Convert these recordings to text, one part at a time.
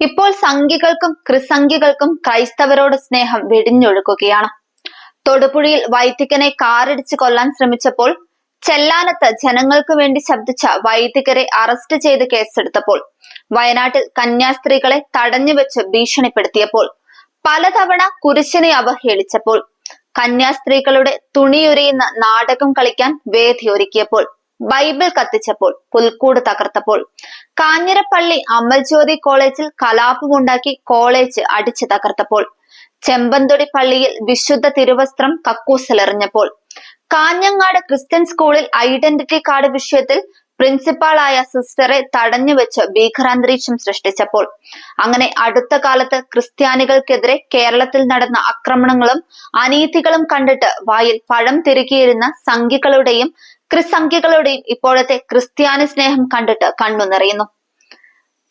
ഇപ്പോൾ സംഘികൾക്കും ക്രിസംഖികൾക്കും ക്രൈസ്തവരോട് സ്നേഹം വെടിഞ്ഞൊഴുകുകയാണ് തൊടുപുഴയിൽ വൈദികനെ കാറിടിച്ച് കൊല്ലാൻ ശ്രമിച്ചപ്പോൾ ചെല്ലാനത്ത് ജനങ്ങൾക്ക് വേണ്ടി ശബ്ദിച്ച വൈദികരെ അറസ്റ്റ് ചെയ്ത് കേസെടുത്തപ്പോൾ വയനാട്ടിൽ കന്യാസ്ത്രീകളെ തടഞ്ഞു വെച്ച് ഭീഷണിപ്പെടുത്തിയപ്പോൾ പലതവണ കുരിശിനെ അവഹേളിച്ചപ്പോൾ കന്യാസ്ത്രീകളുടെ തുണിയൊരിയുന്ന നാടകം കളിക്കാൻ വേദിയൊരുക്കിയപ്പോൾ ബൈബിൾ കത്തിച്ചപ്പോൾ പുൽക്കൂട് തകർത്തപ്പോൾ. കാഞ്ഞിരപ്പള്ളി അമൽജ്യോതി കോളേജിൽ കലാപമുണ്ടാക്കി കോളേജ് അടിച്ചു തകർത്തപ്പോൾ. ചെമ്പന്തൊടി പള്ളിയിൽ വിശുദ്ധ തിരുവസ്ത്രം കക്കൂസിലെറിഞ്ഞപ്പോൾ. കാഞ്ഞങ്ങാട് ക്രിസ്ത്യൻ സ്കൂളിൽ ഐഡന്റിറ്റി കാർഡ് വിഷയത്തിൽ പ്രിൻസിപ്പാളായ സിസ്റ്ററെ തടഞ്ഞു വെച്ച് ഭീകരാന്തരീക്ഷം സൃഷ്ടിച്ചപ്പോൾ. അങ്ങനെ അടുത്ത കാലത്ത് ക്രിസ്ത്യാനികൾക്കെതിരെ കേരളത്തിൽ നടന്ന ആക്രമണങ്ങളും അനീതികളും കണ്ടിട്ട് വായിൽ പഴം തിരുകിയിരുന്ന സംഘികളുടെയും ക്രിസംഖ്യകളുടെയും ഇപ്പോഴത്തെ ക്രിസ്ത്യാനി സ്നേഹം കണ്ടിട്ട് കണ്ണു നിറയുന്നു.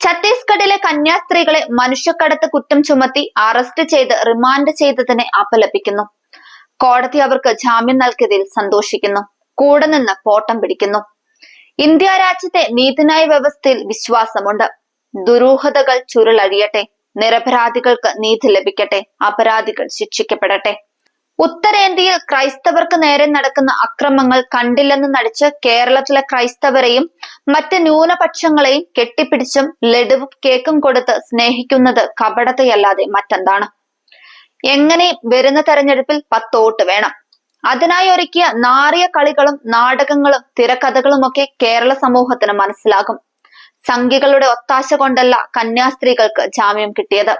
ഛത്തീസ്ഗഡിലെ കന്യാസ്ത്രീകളെ മനുഷ്യക്കടത്ത് കുറ്റം ചുമത്തി അറസ്റ്റ് ചെയ്ത് റിമാൻഡ് ചെയ്തതിനെ അപലപിക്കുന്നു. കോടതി അവർക്ക് ജാമ്യം നൽകിയതിൽ സന്തോഷിക്കുന്നു. കൂടെ നിന്ന് പോട്ടം പിടിക്കുന്നു. ഇന്ത്യ രാജ്യത്തെ നീതിന്യായ വ്യവസ്ഥയിൽ വിശ്വാസമുണ്ട്. ദുരൂഹതകൾ ചുരുളഴിയട്ടെ. നിരപരാധികൾക്ക് നീതി ലഭിക്കട്ടെ. അപരാധികൾ ശിക്ഷിക്കപ്പെടട്ടെ. ഉത്തരേന്ത്യയിൽ ക്രൈസ്തവർക്ക് നേരെ നടക്കുന്ന അക്രമങ്ങൾ കണ്ടില്ലെന്ന് നടിച്ച് കേരളത്തിലെ ക്രൈസ്തവരെയും മറ്റ് ന്യൂനപക്ഷങ്ങളെയും കെട്ടിപ്പിടിച്ചും ലഡുവും കേക്കും കൊടുത്ത് സ്നേഹിക്കുന്നത് കപടതയല്ലാതെ മറ്റെന്താണ്? എങ്ങനെ വരുന്ന തെരഞ്ഞെടുപ്പിൽ പത്തോട്ട് വേണം? അതിനായി ഒരുക്കിയ നാറിയ കളികളും നാടകങ്ങളും തിരക്കഥകളുമൊക്കെ കേരള സമൂഹത്തിന് മനസ്സിലാകും. സംഖ്യകളുടെ ഒത്താശ കൊണ്ടല്ല കന്യാസ്ത്രീകൾക്ക് ജാമ്യം കിട്ടിയത്.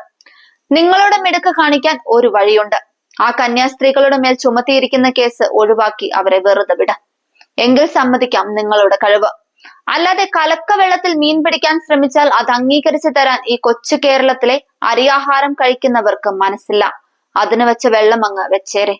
നിങ്ങളുടെ മിടുക്ക് കാണിക്കാൻ ഒരു വഴിയുണ്ട്. ആ കന്യാസ്ത്രീകളുടെ മേൽ ചുമത്തിയിരിക്കുന്ന കേസ് ഒഴിവാക്കി അവരെ വെറുതെ വിടാം. എങ്കിൽ സമ്മതിക്കാം നിങ്ങളുടെ കഴിവ്. അല്ലാതെ കലക്ക വെള്ളത്തിൽ മീൻ പിടിക്കാൻ ശ്രമിച്ചാൽ അത് അംഗീകരിച്ചു തരാൻ ഈ കൊച്ചു കേരളത്തിലെ അരിയാഹാരം കഴിക്കുന്നവർക്ക് മനസ്സില്ല. അതിന് വെച്ച വെള്ളം അങ്ങ് വെച്ചേരെ.